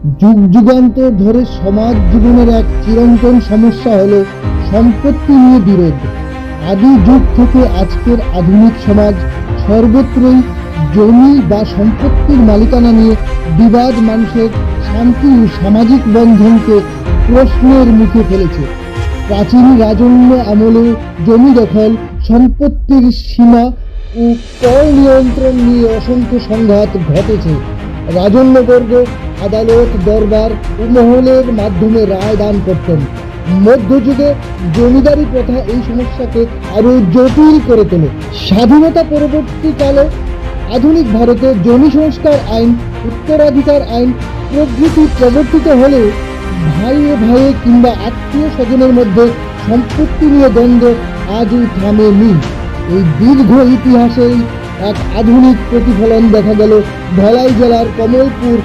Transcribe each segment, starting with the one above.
যুগ যুগান্তর ধরে সমাজ জীবনের এক চিরন্তন সমস্যা হলো সম্পত্তি নিয়ে বিরোধ। আদি যুগ থেকে আজকের আধুনিক সমাজ সর্বত্রই জমি বা সম্পত্তির মালিকানা নিয়ে বিবাদ, মানুষের শান্তি ও সামাজিক বন্ধনকে প্রশ্নের মুখে ফেলেছে। প্রাচীন রাজন্য আমলে জমি দখল, সম্পত্তির সীমা ও কর নিয়ন্ত্রণ নিয়ে অসংখ্য সংঘাত ঘটেছে। রাজন্যবর্গ আদালত দরবার ও মহলের মাধ্যমে রায় দান করতেন। মধ্যযুগে জমিদারি প্রথা এই সমস্যাকে আরও জটিল করে তোলে। স্বাধীনতা পরবর্তীকালে আধুনিক ভারতে জমি সংস্কার আইন, উত্তরাধিকার আইন প্রভৃতি প্রবর্তিত হলেও ভাইয়ে ভাইয়ে কিংবা আত্মীয় স্বজনের মধ্যে সম্পত্তি নিয়ে দ্বন্দ্ব আজও থামেনি। এই দীর্ঘ ইতিহাসেই এক আধুনিক প্রতিফলন দেখা গেল ধলাই জেলার কমলপুর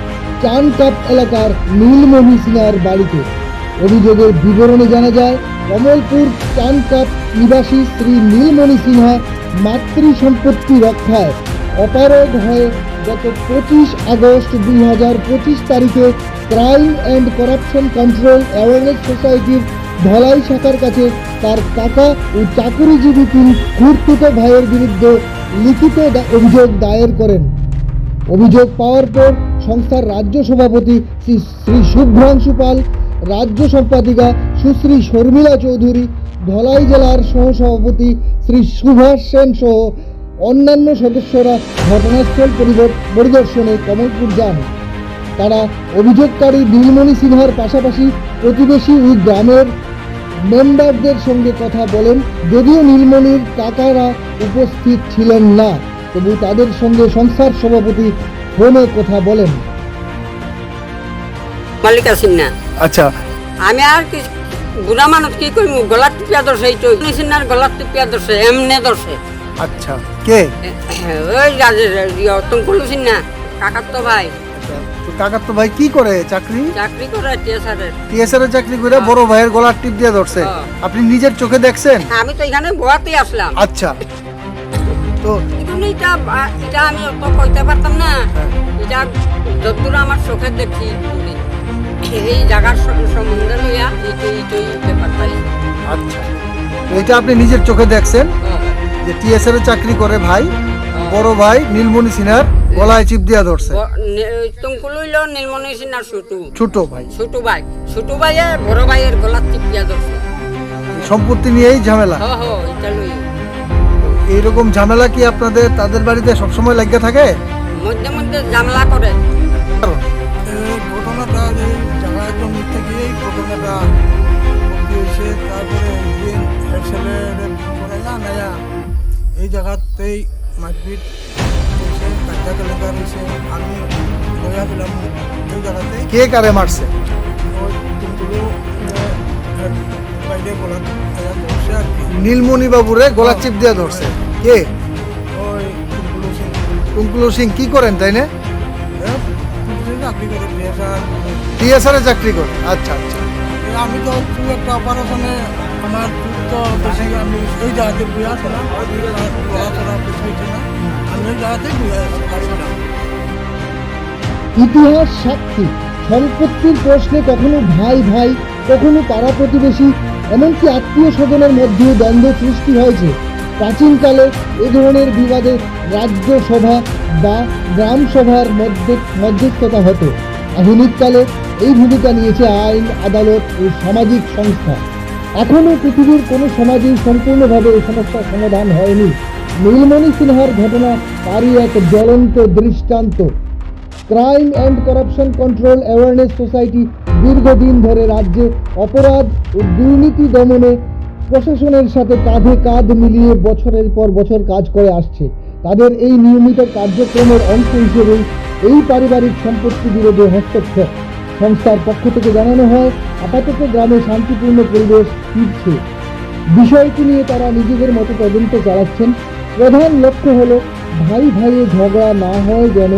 চানকাপ এলাকার নীলমণি সিনহার বাড়িতে। অভিযোগের বিবরণে জানা যায়, কমলপুর চানকাপ নিবাসী শ্রী নীলমণি সিনহা মাতৃ সম্পত্তি রক্ষায় অপারগ হয়ে গত পঁচিশ আগস্ট দুই হাজার পঁচিশ তারিখে crime and corruption control awareness সোসাইটির ধলাই শাখার কাছে তার কাকা ও চাকুরিজীবী তিন খুর্তুত ভাইয়ের বিরুদ্ধে লিখিত অভিযোগ দায়ের করেন। অভিযোগ পাওয়ার পর সংস্থার রাজ্য সভাপতি শ্রী শ্রী শুভ্রাংশু পাল, রাজ্য সম্পাদিকা সুশ্রী শর্মিলা চৌধুরী, ধলাই জেলার সহসভাপতি শ্রী সুভাষ সেন সহ অন্যান্য সদস্যরা ঘটনাস্থল পরিদর্শনে কমলপুর যান। তারা অভিযোগকারী নীলমণি সিনহার পাশাপাশি প্রতিবেশী ওই গ্রামের মেম্বারদের সঙ্গে কথা বলেন যদিও নীলমণির কাকারা উপস্থিত ছিলেন না তবু তাদের সঙ্গে সংস্থার সভাপতি ফোনে কথা বলেন। মালিক আছেন না আচ্ছা। আমি আর কি বুড়া মানুষ কি করব গলার টিপিয়া ধরছে এই তো নিছিনার গলার টিপিয়া ধরছে এমনে ধরছে। আচ্ছা। কে? ওই রাজের তঙ্কুলুছিন না কাকার তো ভাই। আচ্ছা, তো কাকার তো ভাই কি করে চাকরি? চাকরি করে টিএসআরের টিএসআর এর। চাকরি করে বড় ভাইয়ের গলার টিপ দিয়ে ধরছে। হ্যাঁ। আপনি নিজের চোখে দেখছেন? আমি তো এখানে বোয়াতে আসলাম। আচ্ছা। তো কিন্তু এটা এটা আমি অত কইতে পারতাম না। এটা যতদূর আমার চোখে দেখছি এই জায়গার সম্বন্ধে লইয়া এইটাই এইটাই ব্যাপারটাই আচ্ছা। এটা আপনি নিজের চোখে দেখছেন? যে টিএসআর এর চাকরি করে ভাই বড় ভাই নীলমণি সিনহার গলায় চিপ দিয়া ধরছে। তুমকু লইল নীলমণি সিনার ছোটু। ছোট ভাই। ছোট ভাই। ছোট ভাইয়ে বড় ভাইয়ের গলার টিপিয়া ধরছে। সম্পত্তি নিয়েই ঝামেলা? হ হ এটা লই। এইরকম ঝামেলা কি আপনাদের তাদের বাড়িতে সবসময় লাগিয়ে থাকে? মধ্যে মধ্যে জামলা করে। ঘটনাটা যে জায়গা জমি থেকে এই ঘটনাটা হয়েছে তারপরে ছেলে না এই জায়গাতেই মারপিট হয়েছে কাজা কেলেঙ্কার হয়েছে আমি লয়া দিলাম এই জায়গাতেই কে কারে মারছে? ওই নীলমণি বাবুরে গলা চিপ দিয়া ধরছে। কে? ওই তিনগুলো সিং। টুঙ্কুলো সিং কি করেন তাই না? টিএসআর এ চাকরি করে। আচ্ছা আচ্ছা। আমি তো খুব একটা অপারেশনে আমার তো বেশি আমি ওই জায়গাতে বুঝে আসলাম না। আমি ওই জায়গাতেই বুঝে আসলাম ইতিহাস সাক্ষী। সম্পত্তির প্রশ্নে কখনো ভাই ভাই, কখনো পাড়া প্রতিবেশী, এমনকি আত্মীয় স্বজনের মধ্যেও দ্বন্দ্ব সৃষ্টি হয়েছে। প্রাচীনকালে এ ধরনের বিবাদে রাজ্য সভা বা গ্রাম সভার মধ্যে মধ্যস্থতা হতো। আধুনিককালে এই ভূমিকা নিয়েছে আইন, আদালত ও সামাজিক সংস্থা। এখনও পৃথিবীর কোনো সমাজেই সম্পূর্ণভাবে এই সমস্যার সমাধান হয়নি। নীলমণি সিনহার ঘটনা তারই এক জ্বলন্ত দৃষ্টান্ত। Crime and corruption control awareness society দীর্ঘদিন ধরে রাজ্যে অপরাধ ও দুর্নীতি দমনে প্রশাসনের সাথে কাঁধে কাঁধ মিলিয়ে বছরের পর বছর কাজ করে আসছে। তাদের এই নিয়মিত কার্যক্রমের অংশ হিসেবেই এই পারিবারিক সম্পত্তি বিরোধে হস্তক্ষেপ। সংস্থার পক্ষ থেকে জানানো হয়, আপাতত গ্রামে শান্তিপূর্ণ পরিবেশ ফিরছে। বিষয়টি নিয়ে তারা নিজেদের মতো তদন্ত চালাচ্ছেন। প্রধান লক্ষ্য হলো, ভাই ভাইয়ে ঝগড়া না হয় যেন,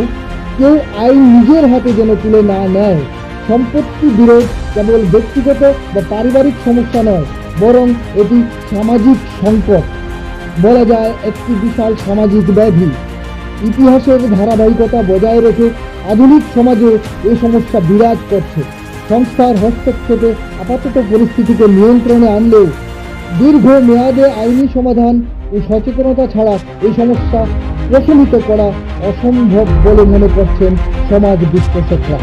কেউ আইন নিজের হাতে যেন তুলে না নেয়। সম্পত্তি বিরোধ কেবল ব্যক্তিগত বা পারিবারিক সমস্যা নয়, বরং এটি সামাজিক সংকট। বলা যায়, একটি বিশাল সামাজিক ব্যাধি। ইতিহাসের ধারাবাহিকতা বজায় রেখে আধুনিক সমাজে এই সমস্যা বিরাজ করছে। সংস্থার হস্তক্ষেপে আপাতত পরিস্থিতিকে নিয়ন্ত্রণে আনলেও দীর্ঘ মেয়াদে আইনি সমাধান ও সচেতনতা ছাড়া এই সমস্যা প্রশমিত করা অসম্ভব বলে মনে করছেন সমাজ বিশ্লেষকরা।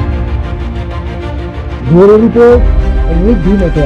ঘোরের উপর মতো